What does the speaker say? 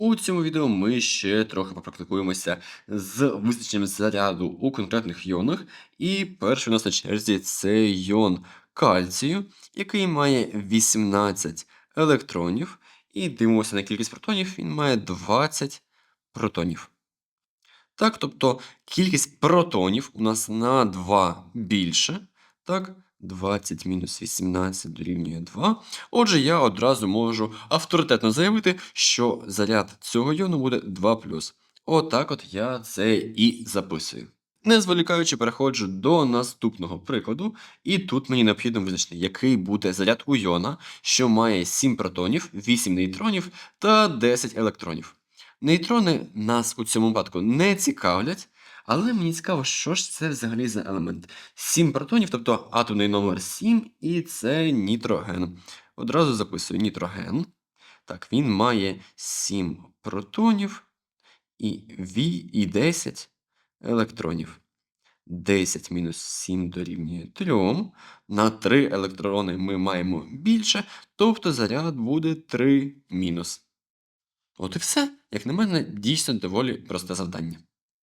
У цьому відео ми ще трохи попрактикуємося з визначенням заряду у конкретних йонах. І перший у нас на черзі це йон кальцію, який має 18 електронів. І дивимося на кількість протонів, він має 20 протонів. Так, тобто кількість протонів у нас на 2 більше. Так, 20 мінус 18 дорівнює 2. Отже, я одразу можу авторитетно заявити, що заряд цього йону буде 2 Отак от я це і записую. Не зволікаючи, переходжу до наступного прикладу, і тут мені необхідно визначити, який буде заряд у йона, що має 7 протонів, 8 нейтронів та 10 електронів. Нейтрони нас у цьому випадку не цікавлять, але мені цікаво, що ж це взагалі за елемент. 7 протонів, тобто атомний номер 7, і це нітроген. Одразу записую нітроген. Так, він має 7 протонів і, ві- і 10 електронів. 10 мінус 7 дорівнює 3. На 3 електрони ми маємо більше, тобто заряд буде 3 мінус. От і все. Як на мене, дійсно доволі просте завдання.